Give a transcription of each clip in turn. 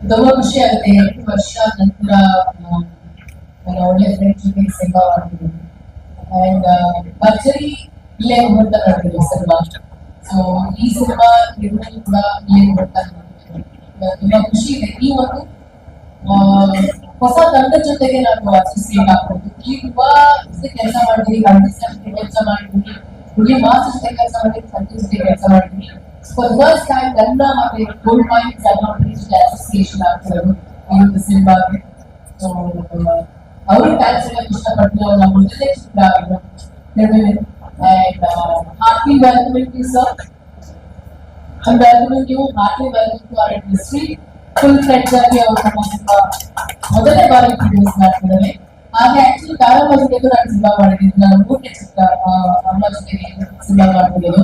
ತುಂಬಾ ಖುಷಿ ಆಗುತ್ತೆ ಎರಡು ವರ್ಷ ನಂತರ ನನ್ನ ಒಳ್ಳೆ ಫ್ರೆಂಡ್ ಜೊತೆ ಸಿನಿಮಾ ಮಾಡ್ತಿದ್ದೀನಿ ಅಂಡ್ ಭರ್ಜರಿ ಇಲ್ಲೇ ಮುಹೂರ್ತ ಮಾಡ್ತಿದ್ವಿ ಸಿನಿಮಾ. ಸೊ ಈ ಸಿನಿಮಾ ನಿರ್ಮಾಣ ಕೂಡ ಇಲ್ಲೇ ಮುಹೂರ್ತ. ತುಂಬಾ ಖುಷಿ ಇದೆ. ಈ ಒಂದು ಹೊಸ ತಂಡ ಜೊತೆಗೆ ನಾನು ಅಸೋಸಿಯೇಟ್ ಆಗ್ಬೋದು ಈ ತುಂಬಾ ಕೆಲಸ ಮಾಡಿದೀನಿ ಕಂಟಿನ್ಯೂಸ್ ಕೆಲಸ ಮಾಡಿದೀನಿ ಹುಡುಗಿ ಮಾಸ್ ಜೊತೆ ಕೆಲಸ ಮಾಡಿದೀನಿ ಜೊತೆ ಕೆಲಸ ಮಾಡಿದೀನಿ ಫಾರ್ ಫಸ್ಟ್ ಟೈಮ್ ನನ್ನ ಮತ್ತೆ ಗೋಲ್ಡ್ ಮೈನ್ ಅಸೋಸಿಯೇಷನ್ ಆಗ್ತಿರೋದು ಈ ಒಂದು ಸಿನಿಮಾಗೆ ಸೊ ಅವ್ರ ಫ್ಯಾನ್ಸ್ ಎಲ್ಲ ಇಷ್ಟಪಟ್ಟು ಅವ್ರನ್ನ ಮೊದಲನೇ ಚಿತ್ರ and hearty welcoming you sir and welcoming you hearty welcome to our industry full friends ಆಗಿ ಅವ್ರು ನಮ್ಮ ಸಿನಿಮಾ ಮೊದಲನೇ ಬಾರಿ ಪ್ರೊಡ್ಯೂಸ್ ಮಾಡ್ತಿದ್ದಾರೆ ಹಾಗೆ ಆಕ್ಚುಲಿ ಕಾರಣ ಜೊತೆಗೂ ನಾನು ಸಿನಿಮಾ ಮಾಡಿದ್ದೀನಿ ನಾನು ಮೂರನೇ ಚಿತ್ರ ಆ, ಅಮ್ಮ ಜೊತೆಗೆ ಸಿನಿಮಾ ಮಾಡ್ತಿರೋದು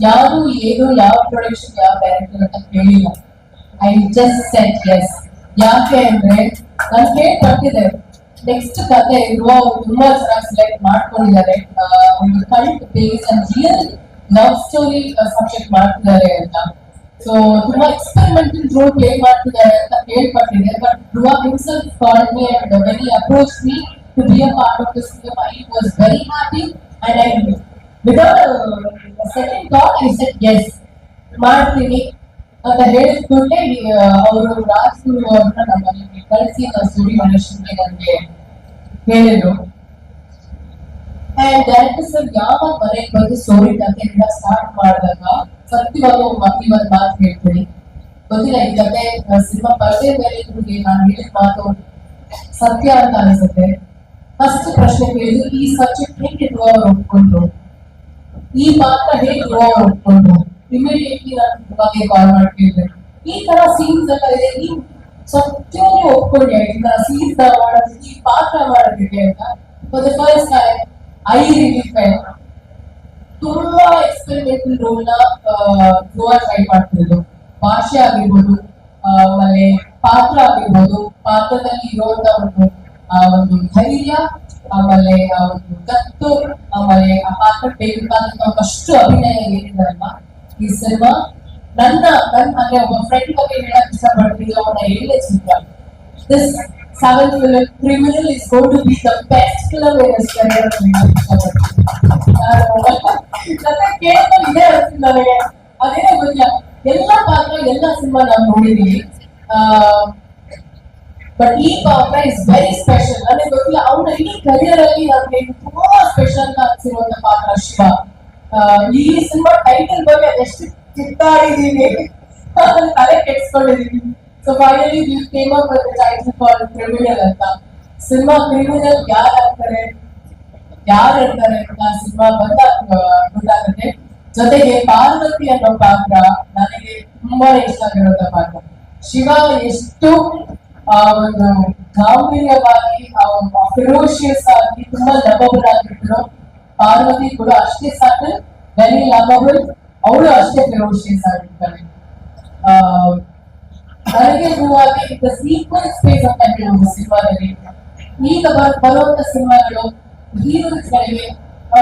ಯಾರು ಏನು ಯಾವ ಪ್ರೊಡಕ್ಷನ್ ಯಾವ ಡೈರೆಕ್ಟರ್ ಅಂತ ಕೇಳಿಲ್ಲ ಐ ಜಸ್ಟ್ ಸೆಟ್ ಎಸ್ ಯಾಕೆ ಅಂದ್ರೆ ನಾನು ಕೇಳ್ಪಟ್ಟಿದ್ದೆ ನೆಕ್ಸ್ಟ್ ಕತೆ ಇರುವ ತುಂಬಾ ಚೆನ್ನಾಗಿ ಸೆಲೆಕ್ಟ್ ಮಾಡ್ಕೊಂಡಿದ್ದಾರೆ ಆ, ಒಂದು cult base and real love story subject ಮಾಡ್ತಿದ್ದಾರೆ ಅಂತ ಸೊ ತುಂಬಾ ಎಕ್ಸ್ಪೆರಿಮೆಂಟಲ್ ರೋಲ್ ಪ್ಲೇ ಮಾಡ್ತಿದ್ದಾರೆ ಅಂತ ಕೇಳ್ಪಟ್ಟಿದೆ but Dhruva himself called me and when approach me to be a part of this film I was very happy and I without second thought I said yes ಮಾಡ್ತೀನಿ ಅಂತ ಹೇಳಿದ ಕೂಡಲೇ ಅವರು ರಾಜ್ಗುರು ಅವ್ರನ್ನ ನಮ್ಮ ಮನೆಗೆ ಕಳಿಸಿ ನಾವು ಸ್ಟೋರಿ ಮನುಷ್ಯನಿಗೆ ನನಗೆ ಹೇಳಿದ್ರು ಅಂಡ್ ಡೈರೆಕ್ಟರ್ ಸರ್ ಯಾವಾಗ ಮನೆಗೆ ಬಂದು ಸ್ಟೋರಿ ಕಥೆಯಿಂದ ಸ್ಟಾರ್ಟ್ ಮಾಡಿದಾಗ ಸತ್ಯವಾದ ಮಕ್ಕಳು ಒಂದು ಮಾತು ಹೇಳ್ತೀನಿ ಗೊತ್ತಿಲ್ಲ ಈ ಕತೆ ಸಿನಿಮಾ ಪರದೆ ಮೇಲೆ ನಿಮಗೆ ನಾನು ಹೇಳಿದ ಮಾತು ಸತ್ಯ ಅಂತ ಅನಿಸುತ್ತೆ ಫಸ್ಟ್ ಪ್ರಶ್ನೆ ಕೇಳಿದ್ರು ಈ ಸಬ್ಜೆಕ್ಟ್ ಹೇಗೆ ಧ್ರುವ ಅವ್ರು ಒಪ್ಕೊಂಡ್ರು ಈ ಪಾತ್ರ ಹೇಗೆ ಧ್ರುವ ಅವ್ರು ಒಪ್ಕೊಂಡ್ರು ಇಮಿಡಿಯೇಟ್ಲಿ ನಾನು ಧ್ರುವಗೆ ಕಾಲ್ ಮಾಡಿ ಕೇಳಿದೆ ಈ ತರ ಸೀನ್ಸ್ ಎಲ್ಲ ಇದೆ ನೀವು ಸತ್ಯವಾಗಿ ಒಪ್ಕೊಂಡೆ ಈ ತರ ಸೀನ್ಸ್ ಮಾಡೋದಕ್ಕೆ ಈ ಪಾತ್ರ ಮಾಡೋದಕ್ಕೆ ಅಂತ for the first time I really felt ತುಂಬಾ ಎಕ್ಸ್ಪೆರಿಮೆಂಟಲ್ ರೋಲ್ ನ ಧ್ರುವ ಟ್ರೈ ಮಾಡ್ತಿರೋದು ಭಾಷೆ ಆಗಿರ್ಬೋದು ಆ, ಆಮೇಲೆ ಪಾತ್ರ ಆಗಿರ್ಬೋದು ಪಾತ್ರದಲ್ಲಿ ಇರುವಂತ ಒಂದು ಆ, ಒಂದು ಧೈರ್ಯ ಆಮೇಲೆ ಕತ್ತು ಆಮೇಲೆ ಆ ಪಾತ್ರ ಬೇಕಾದಂತ ಅಷ್ಟು ಅಭಿನಯ ಈ ಸಿನಿಮಾ? ನನ್ನ ನನ್ನ ಹಾಗೆ ಒಬ್ಬ ಫ್ರೆಂಡ್ ಬಗ್ಗೆ ಹೇಳಕ್ ಇಷ್ಟಪಡ್ತೀನಿ, ಅವನ ಏಳನೇ ಚಿತ್ರ. This seventh film is going to be the best film in his career. ನಾನು ಎಲ್ಲ ಪಾತ್ರ, ಎಲ್ಲ ಸಿನಿಮಾ ನಾವು ನೋಡಿದೀವಿ ಬಟ್ ಈ ಪಾತ್ರ ಇಸ್ ವೆರಿ ಸ್ಪೆಷಲ್ ನನಗೆ ಗೊತ್ತಿಲ್ಲ ಅವನ ಇಡೀ ಕರಿಯರ್ ಅಲ್ಲಿ ನನಗೆ ತುಂಬಾ ಸ್ಪೆಷಲ್ ಅಂತ ಅನ್ಸಿರುವಂತ ಪಾತ್ರ ಶಿವ ಆ, ಈ ಸಿನಿಮಾ ಟೈಟಲ್ ಬಗ್ಗೆ ಅದೆಷ್ಟು ಚಿತ್ತಾಡಿದೀನಿ ಅದನ್ನ ತಲೆ ಕೆಡ್ಸ್ಕೊಂಡಿದೀನಿ so finally we came up with title call criminal ಅಂತ ಸಿನಿಮಾ ಕ್ರಿಮಿನಲ್ ಯಾರು ಆಗ್ತಾರೆ ಯಾರು ಇರ್ತಾರೆ ಅಂತ ಸಿನಿಮಾ ಬಂದಾಗ ಗೊತ್ತಾಗುತ್ತೆ ಜೊತೆಗೆ ಪಾರ್ವತಿ ಅನ್ನೋ ಪಾತ್ರ ನನಗೆ ತುಂಬಾ ಇಷ್ಟ ಆಗಿರುವಂತ ಪಾತ್ರ ಶಿವ ಎಷ್ಟು ಆ ಒಂದು ಗಾಂಭೀರ್ಯವಾಗಿ ಫಿರೋಷಿಯಸ್ ಆಗಿ ತುಂಬಾ ಲವಬಲ್ ಆಗಿದ್ರು ಪಾರ್ವತಿ ಕೂಡ ಅಷ್ಟೇ ಸಾಕು ವೆರಿ ಲವಬಲ್ ಅವಳು ಅಷ್ಟೇ ಫಿರೋಷಿಯಸ್ ಆಗಿರ್ತಾರೆ ಆ, ನನಗೆ ಹೂವಾಗಿ ಈಗ ಸೀಕ್ವೆನ್ಸ್ ಸ್ಪೇಸ್ ಅಂತ ಹೇಳುವುದು ಸಿನಿಮಾದಲ್ಲಿ ಈಗ ಬರ್- ಬರುವಂತ ಸಿನಿಮಾಗಳು ಹೀರೋಸ್ಗಳಿಗೆ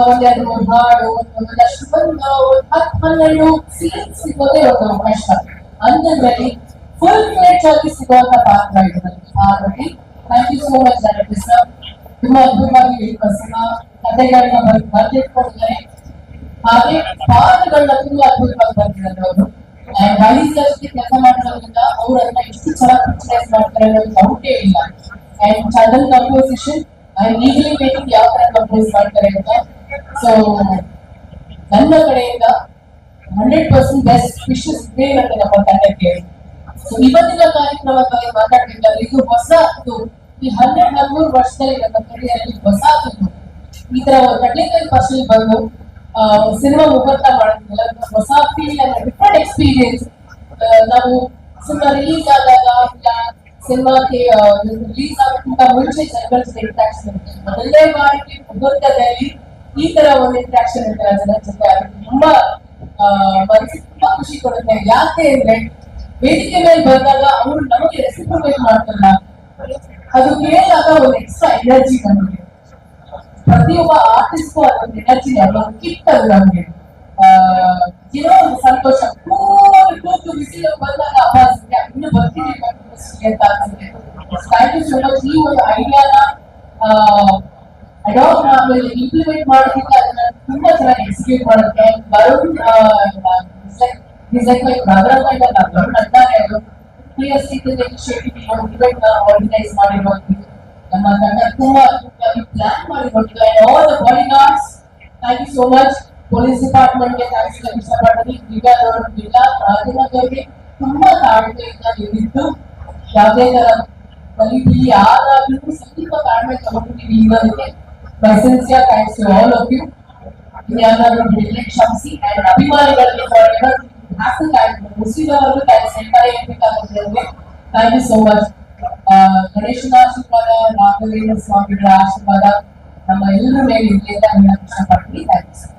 ಒಂದೆರಡು ಹಾಡು ಒಂದಷ್ಟು ಒಂದು ಹತ್ತು ಹನ್ನೆರಡು ಸೀನ್ ಸಿಗೋದೇ ಒಂದು ಕಷ್ಟ ಅಂಥದ್ರಲ್ಲಿ ಫುಲ್ ಫ್ಲೆಜ್ ಆಗಿ ಸಿಗುವಂತ ಪಾತ್ರ ಇದು ಹಾಗಾಗಿ thank you so much director sir ತುಂಬಾ ಅದ್ಭುತವಾಗಿ ಹೇಳಿರುವ ಸಿನಿಮಾ ಕಥೆಗಳನ್ನ ಬರ್- ಬರ್ದಿಟ್ಕೊಂಡಿದ್ದಾರೆ ಹಾಗೆ ಪಾತ್ರಗಳನ್ನ ತುಂಬಾ ಅದ್ಭುತವಾಗಿ ಬರ್ತಿದ್ದಾರೆ ಅವರು. ಜೊತೆ ಕೆಲಸ ಮಾಡಿರೋದ್ರಿಂದ ಅವ್ರನ್ನ ಎಷ್ಟು ಚೆನ್ನಾಗಿ ಪಿಕ್ಚರೈಸ್ ಮಾಡ್ತಾರೆ ಅನ್ನೋದು ಡೌಟೇ ಇಲ್ಲ. ಅಂಡ್ ಚಂದನ್ ಕಂಪೋಸಿಷನ್ ಅಂಡ್ ಈಗಲೇ ಬೇಕಿದ್ದು ಯಾವ ತರ ಕಂಪೋಸ್ ಮಾಡ್ತಾರೆ ಅಂತ. ಸೊ ನನ್ನ ಕಡೆಯಿಂದ ಹಂಡ್ರೆಡ್ ಪರ್ಸೆಂಟ್ ಬೆಸ್ಟ್ ವಿಶಸ್ ಬೇರೆ ನಮ್ಮ ತಂಡಕ್ಕೆ ಇವತ್ತಿನ ಕಾರ್ಯಕ್ರಮದ ಬಗ್ಗೆ ಮಾತಾಡ್ಬೇಕಾದ್ರೆ ಇದು ಹೊಸ ಈ ಹನ್ನೆರಡು ಹದಿಮೂರು ವರ್ಷದಲ್ಲಿ ನನ್ನ ಕರಿಯರಲ್ಲಿ ಹೊಸ ಈ ತರ ಕಡ್ಲೆಕಾಯಿ ಫಸಲ್ ಬಂದು ಸಿನಿಮಾ ಮುಹೂರ್ತ ಮಾಡಿದ್ಮೇಲೆ ಹೊಸ ಫೀಲ್ ಡಿಫ್ರೆಂಟ್ ಎಕ್ಸ್ಪೀರಿಯನ್ಸ್ ನಾವು ಸಿನಿಮಾ ರಿಲೀಸ್ ಆದಾಗ, ಇಲ್ಲ ಸಿನಿಮಾಕ್ಕೆ ರಿಲೀಸ್ ಆಗೋಕ್ಕಿಂತ ಮುಂಚೆ ಜನಗಳ ಜೊತೆ ಇಂಟ್ರಾಕ್ಷನ್ ಇರುತ್ತೆ. ಮೊದಲನೇ ಬಾರಿಗೆ ಮುಹೂರ್ತದಲ್ಲಿ ಈ ತರ ಒಂದು ಇಂಟ್ರಾಕ್ಷನ್ ಇರ್ತಾರೆ ಜನ ಜೊತೆ. ತುಂಬಾ ಮನಸ್ಸಿಗೆ ತುಂಬಾ ಖುಷಿ ಕೊಡುತ್ತೆ. ಯಾಕೆ ಅಂದ್ರೆ ವೇದಿಕೆ ಮೇಲೆ ಬಂದಾಗ ಅವರು ನಮಗೆ ರೆಸಿಪ್ರೊಕೇಟ್ ಮಾಡ್ತಾರಲ್ಲ ಅದು ಕೇಳಿದಾಗ ಒಂದು ಎಕ್ಸ್ಟ್ರಾ ಎನರ್ಜಿ ನಮಗೆ. ಪ್ರತಿಯೊಬ್ಬ ಆರ್ಟಿಸ್ಟ್ಗೂ ಅದೊಂದು ಎನರ್ಜಿ ಅದೊಂದು ಕಿಟ್ ಅದು ನಮಗೆ. ಏನೋ ಒಂದು ಸಂತೋಷ. ಕೂತು ಬಿಸಿಲು ಬಂದಾಗ ಸದ್ಯ ಇನ್ನು ಬರ್ತೀನಿ ಅಂತ ಅನ್ಸುತ್ತೆ ಥ್ಯಾಂಕ್ ಯು ಈ ಒಂದು ಐಡಿಯಾನ ಅಡಾಪ್ಟ್ ಆಮೇಲೆ ಇಂಪ್ಲಿಮೆಂಟ್ ಮಾಡೋದಕ್ಕೆ ಅದನ್ನ ತುಂಬಾ ಚೆನ್ನಾಗಿ ಎಕ್ಸಿಕ್ಯೂಟ್ ಮಾಡುತ್ತೆ. Varun like my brother kind of Varun ಅಂತಾರೆ ಅವರು P S C initiative event organise ಮಾಡಿರೋದು ನಮ್ಮ ತಂಡ ತುಂಬಾ plan ಮಾಡಿಕೊಟ್ಟಿಲ್ಲ all the body guards thank you so much police department ಗೆ ಥ್ಯಾಂಕ್ಸ್ ಹೇಳಕ್ ಇಷ್ಟಪಡ್ತೀನಿ ದಿವ್ಯಾದವರು ದಿವ್ಯಾ ರಾಜಮೌಳಿ ತುಂಬಾ ತಾಳ್ಮೆಯಿಂದ ನಿಂತು ಯಾವುದೇ ತರ ಕಲಿಬಿಲಿ ಯಾರಾದ್ರೂ ಸ್ವಲ್ಪ ತಾಳ್ಮೆ ತಗೊಂಡಿದ್ದೀವಿ ಇರೋದಕ್ಕೆ my sincere thanks to all of you ಯಾರಾದ್ರೂ ಬಿಡ್ಲಿಕ್ಕೆ ಕ್ಷಮಿಸಿ ಅಂಡ್ ಅಭಿಮಾನಿಗಳಿಗೆ ಫಾರ್ ಎವರ್ ಹ್ಯಾಸ್ ಥ್ಯಾಂಕ್ ಮುಸ್ಲಿಮವರೆಗೂ ಥ್ಯಾಂಕ್ಸ್ ಹೇಳ್ತಾರೆ ಹೇಳ್ಬೇಕಾಗುತ್ತೆ ಥ್ಯಾಂಕ್ ಯು ಸೋ ಮಚ್ ಗಣೇಶನ ಆಶೀರ್ವಾದ ರಾಘವೇಂದ್ರ ಸ್ವಾಮಿಗಳ ಆಶೀರ್ವಾದ ನಮ್ಮ ಎಲ್ಲರ ಮೇಲೆ ಇರಲಿ ಅಂತ ಹೇಳಕ್ ಇಷ್ಟಪಡ್ತೀನಿ. Thank you